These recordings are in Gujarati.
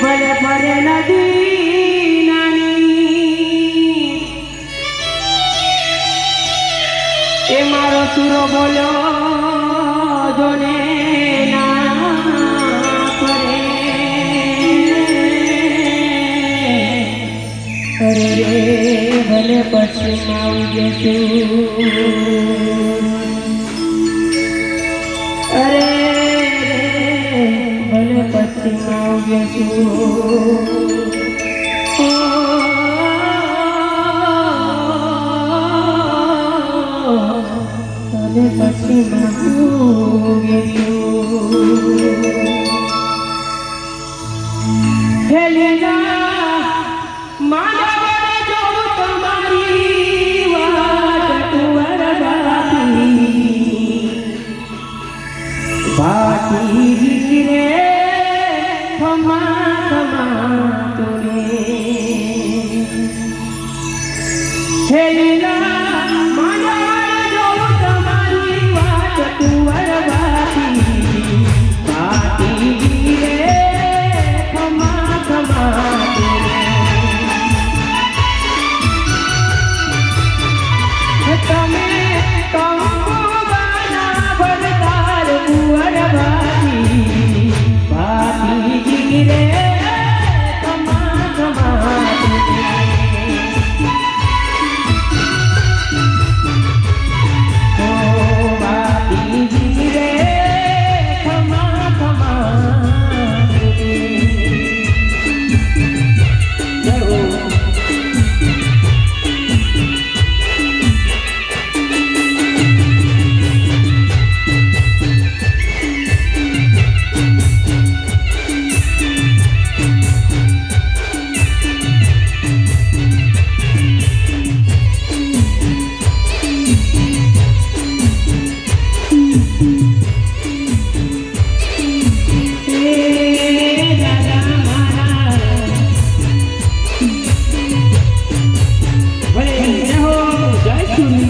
ભલે ફરે નદી નાની. એ મારો સુરો બોલો જોને અરે રે, ભલે પછી આવી જશું અરે ભલે પછી આવી જશું ભલે પછી માનવને જોઉં તમારી વાટ કુંવર બાપી ભાતી ক্ষমা তুমি। হে না to.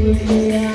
Yeah.